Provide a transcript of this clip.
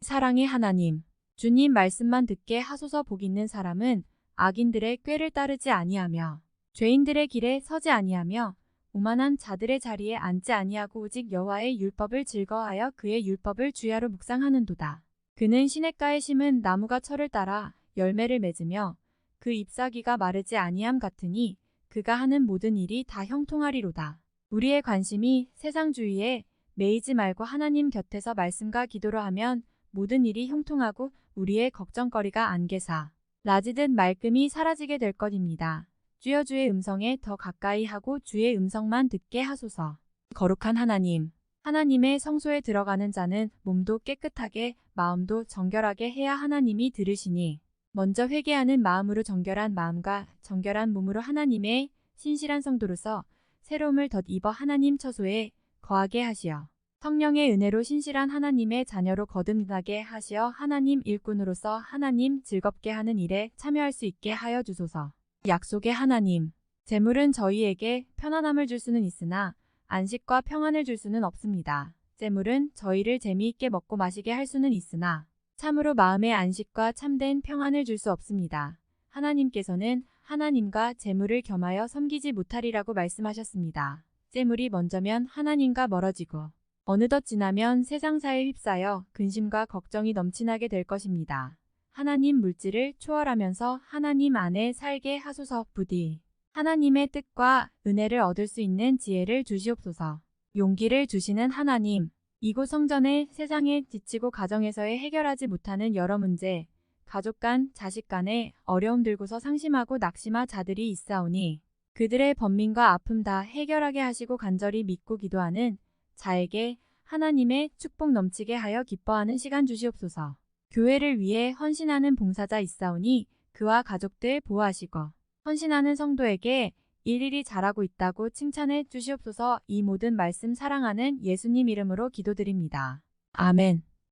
사랑의 하나님, 주님 말씀만 듣게 하소서 복 있는 사람은 악인들의 꾀를 따르지 아니하며 죄인들의 길에 서지 아니하며 오만한 자들의 자리에 앉지 아니하고 오직 여호와의 율법을 즐거워하여 그의 율법을 주야로 묵상하는도다. 그는 시냇가에 심은 나무가 철을 따라 열매를 맺으며 그 잎사귀가 마르지 아니함 같으니 그가 하는 모든 일이 다 형통하리로다. 우리의 관심이 세상 주위에 매이지 말고 하나님 곁에서 말씀과 기도로 하면 모든 일이 형통하고 우리의 걱정거리가 안개사, 라지듯 말끔히 사라지게 될 것입니다. 주여 주의 음성에 더 가까이 하고 주의 음성만 듣게 하소서. 거룩한 하나님, 하나님의 성소에 들어가는 자는 몸도 깨끗하게 마음도 정결하게 해야 하나님이 들으시니 먼저 회개하는 마음으로 정결한 마음과 정결한 몸으로 하나님의 신실한 성도로서 새로움을 덧입어 하나님 처소에 거하게 하시어 성령의 은혜로 신실한 하나님의 자녀로 거듭나게 하시어 하나님 일꾼으로서 하나님 즐겁게 하는 일에 참여할 수 있게 하여 주소서. 약속의 하나님, 재물은 저희에게 편안함을 줄 수는 있으나 안식과 평안을 줄 수는 없습니다. 재물은 저희를 재미있게 먹고 마시게 할 수는 있으나 참으로 마음의 안식과 참된 평안을 줄 수 없습니다. 하나님께서는 하나님과 재물을 겸하여 섬기지 못하리라고 말씀하셨습니다. 재물이 먼저면 하나님과 멀어지고 어느덧 지나면 세상사에 휩싸여 근심과 걱정이 넘치나게 될 것입니다. 하나님 물질을 초월하면서 하나님 안에 살게 하소서 부디 하나님의 뜻과 은혜를 얻을 수 있는 지혜를 주시옵소서. 용기를 주시는 하나님, 이곳 성전에 세상에 지치고 가정에서의 해결하지 못하는 여러 문제, 가족 간, 자식 간의 어려움 들고서 상심하고 낙심하 자들이 있사오니 그들의 번민과 아픔 다 해결하게 하시고 간절히 믿고 기도하는 자에게 하나님의 축복 넘치게 하여 기뻐하는 시간 주시옵소서. 교회를 위해 헌신하는 봉사자 있사오니 그와 가족들 보호하시고 헌신하는 성도에게 일일이 잘하고 있다고 칭찬해 주시옵소서 이 모든 말씀 사랑하는 예수님 이름으로 기도드립니다. 아멘.